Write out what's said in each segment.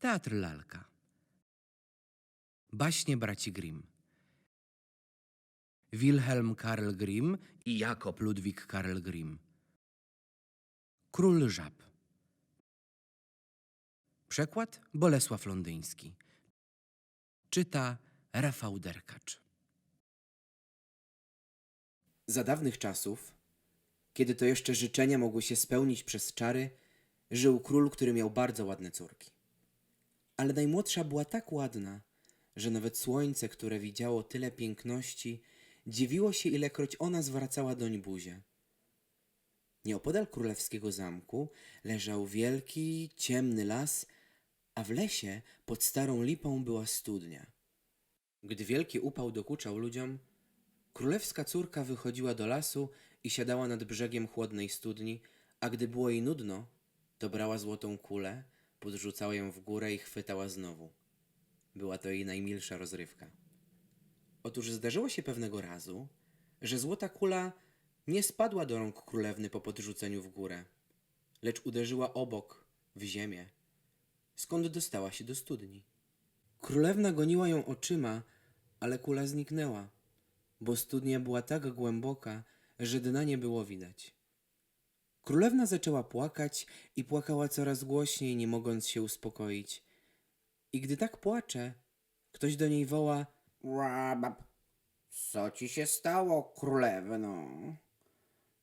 Teatr lalka. Baśnie braci Grimm. Wilhelm Karl Grimm i Jakob Ludwik Karl Grimm. Król żab. Przekład Bolesław Londyński. Czyta Rafał Derkacz. Za dawnych czasów, kiedy to jeszcze życzenia mogły się spełnić przez czary, żył król, który miał bardzo ładne córki. Ale najmłodsza była tak ładna, że nawet słońce, które widziało tyle piękności, dziwiło się, ilekroć ona zwracała doń buzię. Nieopodal królewskiego zamku leżał wielki, ciemny las, a w lesie pod starą lipą była studnia. Gdy wielki upał dokuczał ludziom, królewska córka wychodziła do lasu i siadała nad brzegiem chłodnej studni, a gdy było jej nudno, to brała złotą kulę, podrzucała ją w górę i chwytała znowu. Była to jej najmilsza rozrywka. Otóż zdarzyło się pewnego razu, że złota kula nie spadła do rąk królewny po podrzuceniu w górę, lecz uderzyła obok, w ziemię, skąd dostała się do studni. Królewna goniła ją oczyma, ale kula zniknęła, bo studnia była tak głęboka, że dna nie było widać. Królewna zaczęła płakać i płakała coraz głośniej, nie mogąc się uspokoić. I gdy tak płacze, ktoś do niej woła Rabab, co ci się stało, królewno?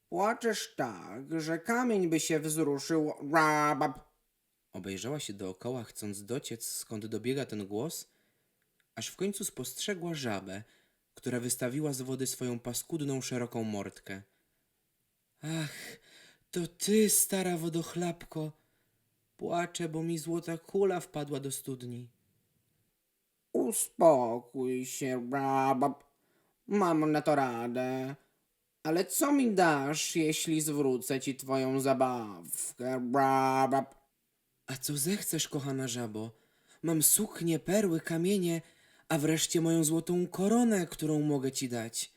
Płaczesz tak, że kamień by się wzruszył. Rabab. Obejrzała się dookoła, chcąc dociec, skąd dobiega ten głos, aż w końcu spostrzegła żabę, która wystawiła z wody swoją paskudną, szeroką mordkę. Ach, to ty, stara wodochlapko! Płaczę, bo mi złota kula wpadła do studni. Uspokój się, Rabab. Mam na to radę. Ale co mi dasz, jeśli zwrócę ci twoją zabawkę, Rabab? A co zechcesz, kochana żabo? Mam suknie, perły, kamienie, a wreszcie moją złotą koronę, którą mogę ci dać.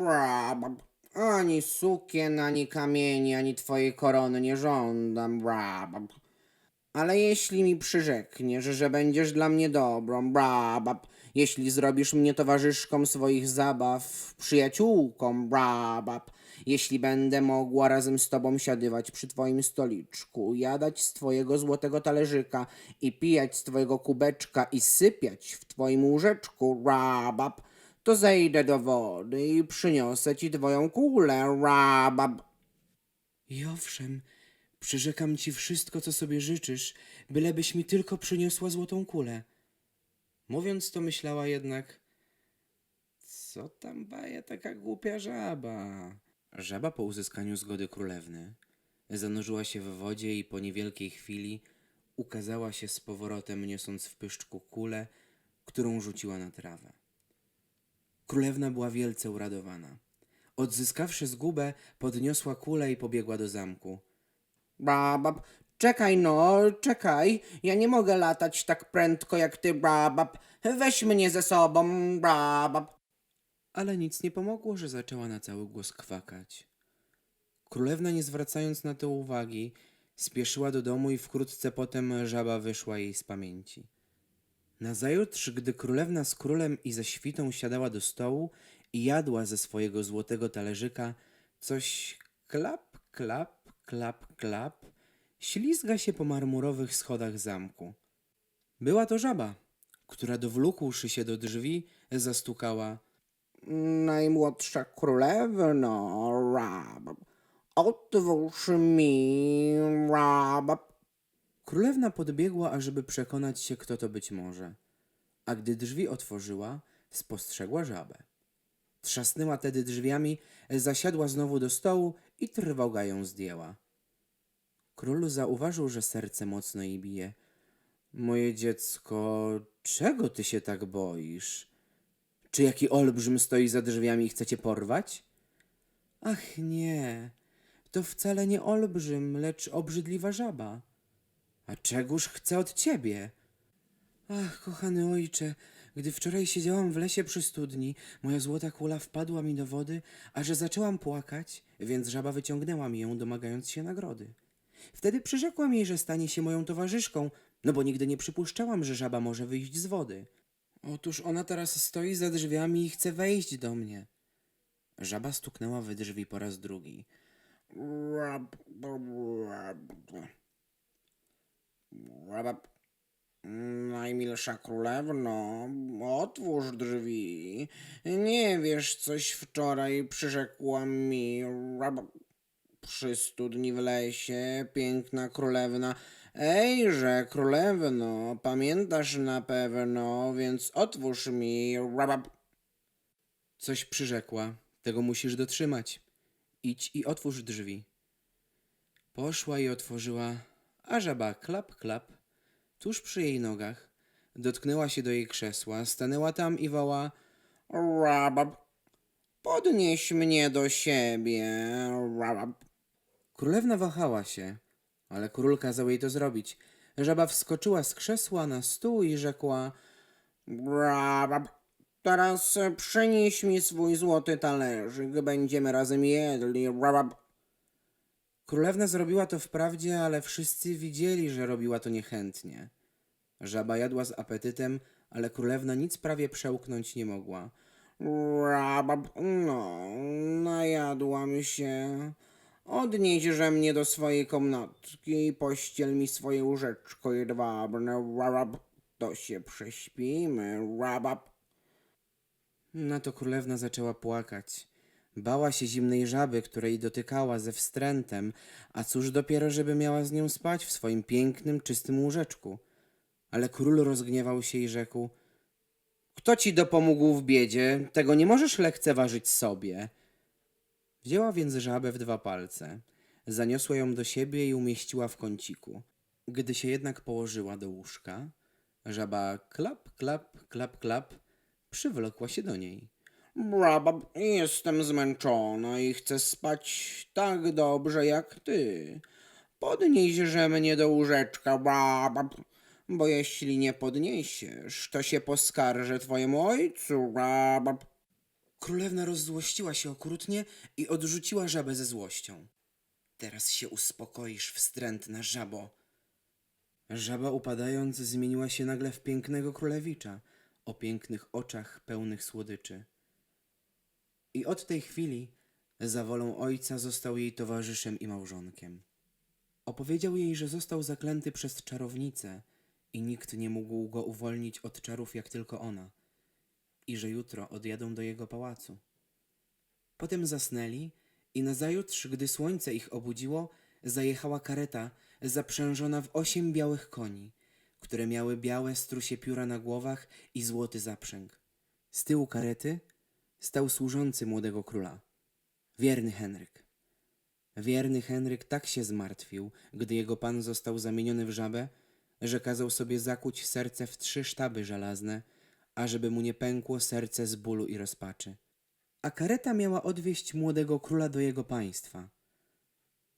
Rabab. Ani sukien, ani kamieni, ani twojej korony nie żądam, Rabab. Ale jeśli mi przyrzekniesz, że będziesz dla mnie dobrą, Rabab, jeśli zrobisz mnie towarzyszką swoich zabaw, przyjaciółką, Rabab, jeśli będę mogła razem z tobą siadywać przy twoim stoliczku, jadać z twojego złotego talerzyka i pijać z twojego kubeczka i sypiać w twoim łóżeczku, Rabab, to zejdę do wody i przyniosę ci twoją kulę, Rabab. I owszem, przyrzekam ci wszystko, co sobie życzysz, bylebyś mi tylko przyniosła złotą kulę. Mówiąc to, myślała jednak, co tam baje taka głupia żaba? Żaba po uzyskaniu zgody królewny zanurzyła się w wodzie i po niewielkiej chwili ukazała się z powrotem, niosąc w pyszczku kulę, którą rzuciła na trawę. Królewna była wielce uradowana. Odzyskawszy zgubę, podniosła kulę i pobiegła do zamku. Babab, czekaj no, czekaj. Ja nie mogę latać tak prędko jak ty, babab. Weź mnie ze sobą, babab. Ale nic nie pomogło, że zaczęła na cały głos kwakać. Królewna, nie zwracając na to uwagi, spieszyła do domu i wkrótce potem żaba wyszła jej z pamięci. Nazajutrz, gdy królewna z królem i ze świtą siadała do stołu i jadła ze swojego złotego talerzyka, coś klap, klap, klap, klap, ślizga się po marmurowych schodach zamku. Była to żaba, która dowlókłszy się do drzwi, zastukała – Najmłodsza królewno, rabab. Otwórz mi, rabab. Królewna podbiegła, ażeby przekonać się, kto to być może. A gdy drzwi otworzyła, spostrzegła żabę. Trzasnęła tedy drzwiami, zasiadła znowu do stołu i trwoga ją zdjęła. Król zauważył, że serce mocno jej bije. Moje dziecko, czego ty się tak boisz? Czy jaki olbrzym stoi za drzwiami i chce cię porwać? Ach nie, to wcale nie olbrzym, lecz obrzydliwa żaba. A czegóż chcę od ciebie? Ach, kochany ojcze, gdy wczoraj siedziałam w lesie przy studni, moja złota kula wpadła mi do wody, a że zaczęłam płakać, więc żaba wyciągnęła mi ją, domagając się nagrody. Wtedy przyrzekłam jej, że stanie się moją towarzyszką, no bo nigdy nie przypuszczałam, że żaba może wyjść z wody. Otóż ona teraz stoi za drzwiami i chce wejść do mnie. Żaba stuknęła w drzwi po raz drugi. Najmilsza królewno, otwórz drzwi. Nie wiesz, coś wczoraj przyrzekła mi przy studni w lesie, piękna królewna. Ejże, królewno, pamiętasz na pewno, więc otwórz mi. Coś przyrzekła, tego musisz dotrzymać. Idź i otwórz drzwi. Poszła i otworzyła, a żaba klap, klap, tuż przy jej nogach. Dotknęła się do jej krzesła, stanęła tam i woła Rabab, podnieś mnie do siebie. Rabab. Królewna wahała się, ale król kazał jej to zrobić. Żaba wskoczyła z krzesła na stół i rzekła Rabab. Teraz przynieś mi swój złoty talerzyk, będziemy razem jedli. Rabab. Królewna zrobiła to wprawdzie, ale wszyscy widzieli, że robiła to niechętnie. Żaba jadła z apetytem, ale królewna nic prawie przełknąć nie mogła. Rabab, no, najadłam się. Odnieźże mnie do swojej komnatki i pościel mi swoje łóżeczko jedwabne. Rabab, to się prześpimy. Rabab. Na to królewna zaczęła płakać. Bała się zimnej żaby, której dotykała ze wstrętem, a cóż dopiero, żeby miała z nią spać w swoim pięknym, czystym łóżeczku. Ale król rozgniewał się i rzekł Kto ci dopomógł w biedzie, tego nie możesz lekceważyć sobie. Wzięła więc żabę w dwa palce, zaniosła ją do siebie i umieściła w kąciku. Gdy się jednak położyła do łóżka, żaba klap, klap, klap, klap przywlokła się do niej. Rabab, jestem zmęczona i chcę spać tak dobrze jak ty. Podnieśże mnie do łóżeczka, rabab, bo jeśli nie podniesiesz, to się poskarżę twojemu ojcu, rabab. Królewna rozzłościła się okrutnie i odrzuciła żabę ze złością. Teraz się uspokoisz, wstrętna żabo. Żaba upadając zmieniła się nagle w pięknego królewicza, o pięknych oczach pełnych słodyczy. I od tej chwili, za wolą ojca, został jej towarzyszem i małżonkiem. Opowiedział jej, że został zaklęty przez czarownicę i nikt nie mógł go uwolnić od czarów jak tylko ona i że jutro odjadą do jego pałacu. Potem zasnęli i nazajutrz, gdy słońce ich obudziło, zajechała kareta zaprzężona w osiem białych koni, które miały białe strusie pióra na głowach i złoty zaprzęg. Z tyłu karety stał służący młodego króla, wierny Henryk. Wierny Henryk tak się zmartwił, gdy jego pan został zamieniony w żabę, że kazał sobie zakuć serce w trzy sztaby żelazne, ażeby mu nie pękło serce z bólu i rozpaczy. A kareta miała odwieźć młodego króla do jego państwa.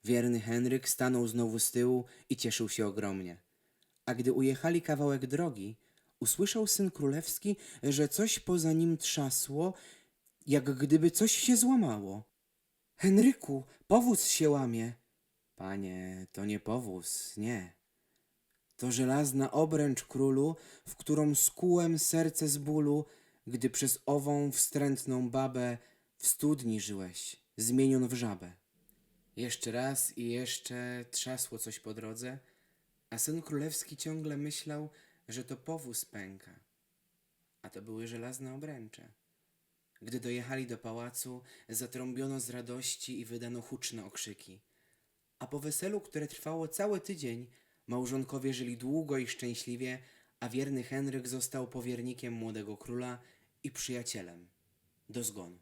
Wierny Henryk stanął znowu z tyłu i cieszył się ogromnie. A gdy ujechali kawałek drogi, usłyszał syn królewski, że coś poza nim trzasło, jak gdyby coś się złamało. Henryku, powóz się łamie. Panie, to nie powóz, nie. To żelazna obręcz królu, w którą skułem serce z bólu, gdy przez ową wstrętną babę w studni żyłeś, zmienion w żabę. Jeszcze raz i jeszcze trzasło coś po drodze, a syn królewski ciągle myślał, że to powóz pęka, a to były żelazne obręcze. Gdy dojechali do pałacu, zatrąbiono z radości i wydano huczne okrzyki. A po weselu, które trwało cały tydzień, małżonkowie żyli długo i szczęśliwie, a wierny Henryk został powiernikiem młodego króla i przyjacielem do zgonu.